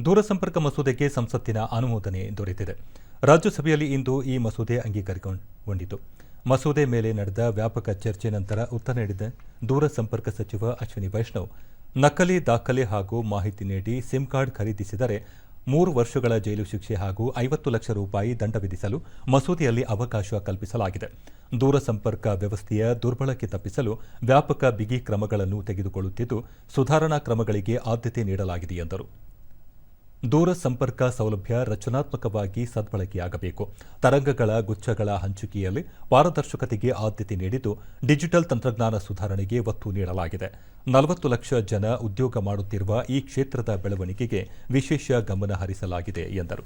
ದೂರಸಂಪರ್ಕ ಮಸೂದೆಗೆ ಸಂಸತ್ತಿನ ಅನುಮೋದನೆ ದೊರೆತಿದೆ. ರಾಜ್ಯಸಭೆಯಲ್ಲಿ ಇಂದು ಈ ಮಸೂದೆ ಅಂಗೀಕಾರಗೊಂಡಿತು ಮಸೂದೆ ಮೇಲೆ ನಡೆದ ವ್ಯಾಪಕ ಚರ್ಚೆ ನಂತರ ಉತ್ತರ ನೀಡಿದ ದೂರಸಂಪರ್ಕ ಸಚಿವ ಅಶ್ವಿನಿ ವೈಷ್ಣವ್, ನಕಲಿ, ದಾಖಲೆ ಹಾಗೂ ಮಾಹಿತಿ ನೀಡಿ ಸಿಮ್ ಕಾರ್ಡ್ ಖರೀದಿಸಿದರೆ ಮೂರು ವರ್ಷಗಳ ಜೈಲು ಶಿಕ್ಷೆ ಹಾಗೂ ಐವತ್ತು ಲಕ್ಷ ರೂಪಾಯಿ ದಂಡ ವಿಧಿಸಲು ಮಸೂದೆಯಲ್ಲಿ ಅವಕಾಶ ಕಲ್ಪಿಸಲಾಗಿದೆ. ದೂರಸಂಪರ್ಕ ವ್ಯವಸ್ಥೆಯ ದುರ್ಬಳಕೆ ತಪ್ಪಿಸಲು ವ್ಯಾಪಕ ಬಿಗಿ ಕ್ರಮಗಳನ್ನು ತೆಗೆದುಕೊಳ್ಳುತ್ತಿದ್ದು, ಸುಧಾರಣಾ ಕ್ರಮಗಳಿಗೆ ಆದ್ಯತೆ ನೀಡಲಾಗಿದೆ ಎಂದರು. ದೂರ ಸಂಪರ್ಕ ಸೌಲಭ್ಯ ರಚನಾತ್ಮಕವಾಗಿ ಸದ್ಬಳಕೆಯಾಗಬೇಕು ತರಂಗಗಳ ಗುಚ್ಛಗಳ ಹಂಚಿಕೆಯಲ್ಲಿ ಪಾರದರ್ಶಕತೆಗೆ ಆದ್ಯತೆ ನೀಡಿದ್ದು ಡಿಜಿಟಲ್ ತಂತ್ರಜ್ಞಾನ ಸುಧಾರಣೆಗೆ ಒತ್ತು ನೀಡಲಾಗಿದೆ ನಲವತ್ತು ಲಕ್ಷ ಜನ ಉದ್ಯೋಗ ಮಾಡುತ್ತಿರುವ ಈ ಕ್ಷೇತ್ರದ ಬೆಳವಣಿಗೆಗೆ ವಿಶೇಷ ಗಮನ ಹರಿಸಲಾಗಿದೆ ಎಂದರು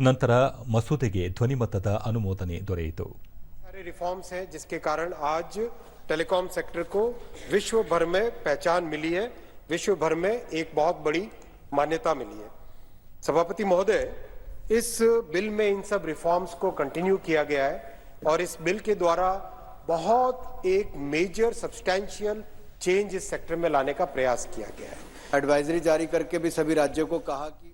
ನಂತರ ಮಸೂದೆಗೆ ಧ್ವನಿಮತದ ಅನುಮೋದನೆ ದೊರೆಯಿತು सारे रिफॉर्म्स हैं जिसके कारण आज टेलीकॉम सेक्टर को विश्व भर में पहचान मिली है विश्व भर में एक बहुत बड़ी मान्यता मिली है सभापति महोदय इस बिल में इन सब रिफॉर्म्स को कंटिन्यू किया गया है और इस बिल के द्वारा बहुत एक मेजर सब्सटैंशियल चेंज इस सेक्टर में लाने का प्रयास किया गया है एडवाइजरी जारी करके भी सभी राज्यों को कहा कि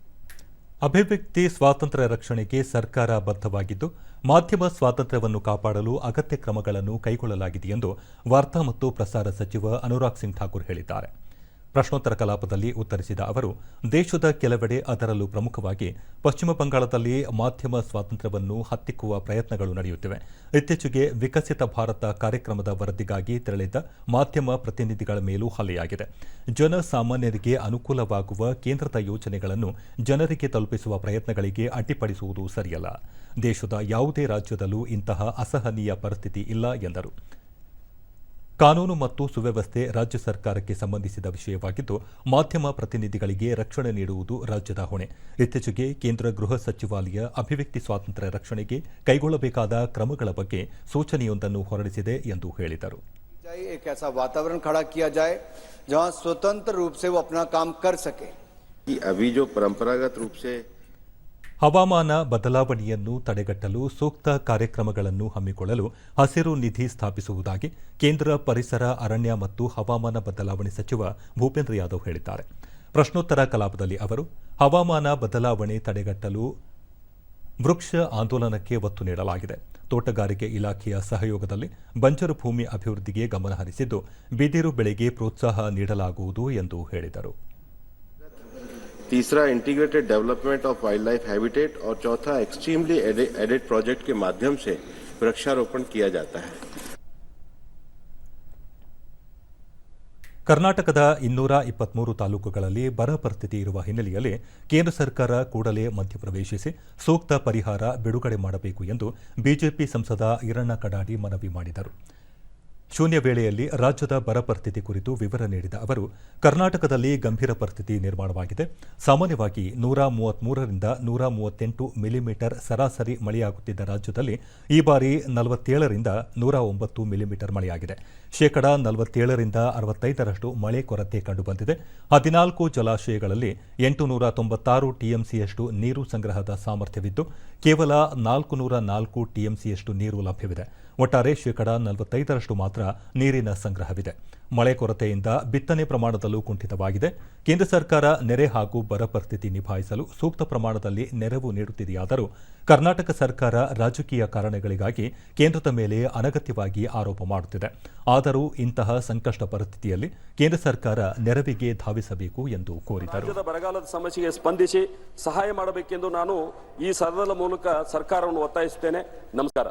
ಅಭಿವ್ಯಕ್ತಿ ಸ್ವಾತಂತ್ರ್ಯ ರಕ್ಷಣೆಗೆ ಸರ್ಕಾರ ಬದ್ಧವಾಗಿದ್ದು ಮಾಧ್ಯಮ ಸ್ವಾತಂತ್ರ್ಯವನ್ನು ಕಾಪಾಡಲು ಅಗತ್ಯ ಕ್ರಮಗಳನ್ನು ಕೈಗೊಳ್ಳಲಾಗಿದೆ ಎಂದು ವಾರ್ತಾ ಮತ್ತು ಪ್ರಸಾರ ಸಚಿವ ಅನುರಾಗ್ ಸಿಂಗ್ ಠಾಕೂರ್ ಹೇಳಿದ್ದಾರೆ ಪ್ರಶ್ನೋತ್ತರ ಕಲಾಪದಲ್ಲಿ ಉತ್ತರಿಸಿದ ಅವರು, ದೇಶದ ಕೆಲವೆಡೆ ಅದರಲ್ಲೂ ಪ್ರಮುಖವಾಗಿ ಪಶ್ಚಿಮ ಬಂಗಾಳದಲ್ಲಿ ಮಾಧ್ಯಮ ಸ್ವಾತಂತ್ರ್ಯವನ್ನು ಹತ್ತಿಕ್ಕುವ ಪ್ರಯತ್ನಗಳು ನಡೆಯುತ್ತಿವೆ. ಇತ್ತೀಚೆಗೆ ವಿಕಸಿತ ಭಾರತ ಕಾರ್ಯಕ್ರಮದ ವರದಿಗಾಗಿ ತೆರಳಿದ್ದ ಮಾಧ್ಯಮ ಪ್ರತಿನಿಧಿಗಳ ಮೇಲೂ ಹಲ್ಲೆಯಾಗಿದೆ. ಜನಸಾಮಾನ್ಯರಿಗೆ ಅನುಕೂಲವಾಗುವ ಕೇಂದ್ರದ ಯೋಜನೆಗಳನ್ನು ಜನರಿಗೆ ತಲುಪಿಸುವ ಪ್ರಯತ್ನಗಳಿಗೆ ಅಡ್ಡಿಪಡಿಸುವುದು ಸರಿಯಲ್ಲ. ದೇಶದ ಯಾವುದೇ ರಾಜ್ಯದಲ್ಲೂ ಇಂತಹ ಅಸಹನೀಯ ಪರಿಸ್ಥಿತಿ ಇಲ್ಲ, ಎಂದರು. ಕಾನೂನು ಮತ್ತು ಸುವ್ಯವಸ್ಥೆ ರಾಜ್ಯ ಸರ್ಕಾರಕ್ಕೆ ಸಂಬಂಧಿಸಿದ ವಿಷಯವಾಗಿದ್ದು ಮಾಧ್ಯಮ ಪ್ರತಿನಿಧಿಗಳಿಗೆ ರಕ್ಷಣೆ ನೀಡುವುದು ರಾಜ್ಯದ ಹೊಣೆ. ಇತ್ತೀಚೆಗೆ ಕೇಂದ್ರ ಗೃಹ ಸಚಿವಾಲಯ ಅಭಿವ್ಯಕ್ತಿ ಸ್ವಾತಂತ್ರ್ಯ ರಕ್ಷಣೆಗೆ ಕೈಗೊಳ್ಳಬೇಕಾದ ಕ್ರಮಗಳ ಬಗ್ಗೆ ಸೂಚನೆಯೊಂದನ್ನು ಹೊರಡಿಸಿದೆ ಎಂದು ಹೇಳಿದರು. ವಾತಾವರಣ ಖಡಾ ಸ್ವತಂತ್ರ ರೂಪ ಅಪನಾ ಕಾಮ ಕರ್ ಸಕೆ ಅಭಿ ಪರಂಪರಾಗತ ರೂಪ ಹವಾಮಾನ ಬದಲಾವಣೆಯನ್ನು ತಡೆಗಟ್ಟಲು ಸೂಕ್ತ ಕಾರ್ಯಕ್ರಮಗಳನ್ನು ಹಮ್ಮಿಕೊಳ್ಳಲು ಹಸಿರು ನಿಧಿ ಸ್ಥಾಪಿಸುವುದಾಗಿ ಕೇಂದ್ರ ಪರಿಸರ, ಅರಣ್ಯ ಮತ್ತು ಹವಾಮಾನ ಬದಲಾವಣೆ ಸಚಿವ ಭೂಪೇಂದ್ರ ಯಾದವ್ ಹೇಳಿದ್ದಾರೆ. ಪ್ರಶ್ನೋತ್ತರ ಕಲಾಪದಲ್ಲಿ ಅವರು, ಹವಾಮಾನ ಬದಲಾವಣೆ ತಡೆಗಟ್ಟಲು ವೃಕ್ಷ ಆಂದೋಲನಕ್ಕೆ ಒತ್ತು ನೀಡಲಾಗಿದೆ. ತೋಟಗಾರಿಕೆ ಇಲಾಖೆಯ ಸಹಯೋಗದಲ್ಲಿ ಬಂಜರು ಭೂಮಿ ಅಭಿವೃದ್ಧಿಗೆ ಗಮನ ಹರಿಸಿದ್ದು ಬಿದಿರು ಬೆಳೆಗೆ ಪ್ರೋತ್ಸಾಹ ನೀಡಲಾಗುವುದು ಎಂದು ಹೇಳಿದರು. तीसरा integrated development of wildlife habitat और चौथा एक्सट्रीमली एडेड प्रोजेक्ट के माध्यम से वृक्षारोपण किया जाता है ಕರ್ನಾಟಕದ ಇನ್ನೂರ ಇಪ್ಪತ್ಮೂರು ತಾಲೂಕುಗಳಲ್ಲಿ ಬರ ಪರಿಸ್ಥಿತಿ ಇರುವ ಹಿನ್ನೆಲೆಯಲ್ಲಿ ಕೇಂದ್ರ ಸರ್ಕಾರ ಕೂಡಲೇ ಮಧ್ಯಪ್ರವೇಶಿಸಿ ಸೂಕ್ತ ಪರಿಹಾರ ಬಿಡುಗಡೆ ಮಾಡಬೇಕು ಎಂದು ಬಿಜೆಪಿ ಸಂಸದ ಈರಣ್ಣ ಕಡಾಡಿ ಮನವಿ ಮಾಡಿದರು ಶೂನ್ಯ ವೇಳೆಯಲ್ಲಿ ರಾಜ್ಯದ ಬರ ಪರಿಸ್ಥಿತಿ ಕುರಿತು ವಿವರ ನೀಡಿದ ಅವರು, ಕರ್ನಾಟಕದಲ್ಲಿ ಗಂಭೀರ ಪರಿಸ್ಥಿತಿ ನಿರ್ಮಾಣವಾಗಿದೆ. ಸಾಮಾನ್ಯವಾಗಿ ನೂರ ಮೂವತ್ಮೂರರಿಂದ ನೂರ ಮೂವತ್ತೆಂಟು ಮಿಲಿಮೀಟರ್ ಸರಾಸರಿ ಮಳೆಯಾಗುತ್ತಿದ್ದ ರಾಜ್ಯದಲ್ಲಿ ಈ ಬಾರಿ ನಲವತ್ತೇಳರಿಂದ ನೂರ ಒಂಬತ್ತು ಮಿಲಿಮೀಟರ್ ಮಳೆಯಾಗಿದೆ. ಶೇಕಡಾ ನಲವತ್ತೇಳರಿಂದ ಅರವತ್ತೈದರಷ್ಟು ಮಳೆ ಕೊರತೆ ಕಂಡುಬಂದಿದೆ. ಹದಿನಾಲ್ಕು ಜಲಾಶಯಗಳಲ್ಲಿ ಎಂಟು ನೂರ ತೊಂಬತ್ತಾರು ಟಿಎಂಸಿಯಷ್ಟು ನೀರು ಸಂಗ್ರಹದ ಸಾಮರ್ಥ್ಯವಿದ್ದು, ಕೇವಲ ನಾಲ್ಕು ನೂರ ನಾಲ್ಕು ಟಿಎಂಸಿಯಷ್ಟು ನೀರು ಲಭ್ಯವಿದೆ. ಒಟ್ಟಾರೆ ಶೇಕಡಾ ನಲವತ್ತೈದರಷ್ಟು ಮಾತ್ರ ನೀರಿನ ಸಂಗ್ರಹವಿದೆ. ಮಳೆ ಕೊರತೆಯಿಂದ ಬಿತ್ತನೆ ಪ್ರಮಾಣದಲ್ಲೂ ಕುಂಠಿತವಾಗಿದೆ. ಕೇಂದ್ರ ಸರ್ಕಾರ ನೆರೆ ಹಾಗೂ ಬರ ಪರಿಸ್ಥಿತಿ ನಿಭಾಯಿಸಲು ಸೂಕ್ತ ಪ್ರಮಾಣದಲ್ಲಿ ನೆರವು ನೀಡುತ್ತಿದೆಯಾದರೂ ಕರ್ನಾಟಕ ಸರ್ಕಾರ ರಾಜಕೀಯ ಕಾರಣಗಳಿಗಾಗಿ ಕೇಂದ್ರದ ಮೇಲೆ ಅನಗತ್ಯವಾಗಿ ಆರೋಪ ಮಾಡುತ್ತಿದೆ. ಆದರೂ ಇಂತಹ ಸಂಕಷ್ಟ ಪರಿಸ್ಥಿತಿಯಲ್ಲಿ ಕೇಂದ್ರ ಸರ್ಕಾರ ನೆರವಿಗೆ ಧಾವಿಸಬೇಕು ಎಂದು ಕೋರಿದರು. ಬರಗಾಲದ ಸಮಸ್ಯೆಗೆ ಸ್ಪಂದಿಸಿ ಸಹಾಯ ಮಾಡಬೇಕೆಂದು ನಾನು ಈ ಮೂಲಕ ಸರ್ಕಾರವನ್ನು ಒತ್ತಾಯಿಸುತ್ತೇನೆ. ನಮಸ್ಕಾರ.